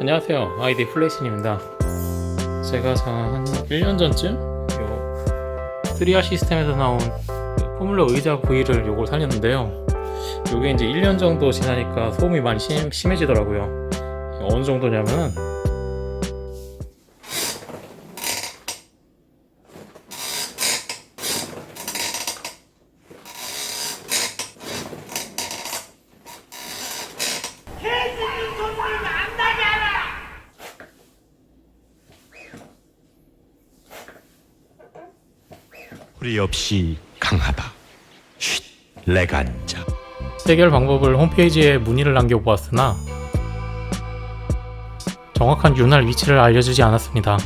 안녕하세요. 아이디 플레이신입니다. 제가 한 1년 전쯤 요 3R 시스템에서 나온 그 포뮬러 의자 V를 요걸 살렸는데요. 요게 이제 1년 정도 지나니까 소음이 많이 심, 심해지더라고요. 어느 정도냐면은 소리 없이 강하다. 쉿, 레간자. 해결 방법을 홈페이지에 문의를 남겨보았으나 정확한 윤활 위치를 알려주지 않았습니다.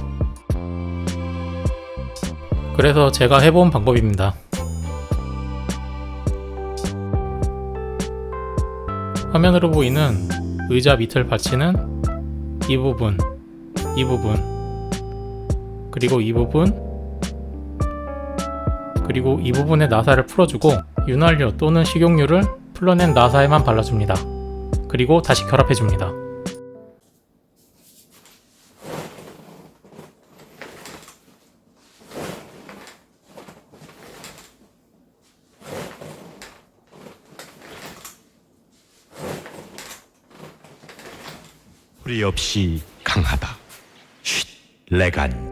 그래서 제가 해본 방법입니다. 화면으로 보이는 의자 밑을 받치는 이 부분, 이 부분, 그리고 이 부분, 그리고 이 부분의 나사를 풀어주고 윤활유 또는 식용유를 풀러낸 나사에만 발라줍니다. 그리고 다시 결합해줍니다. 소리 없이 강하다. 쉿, 레간자.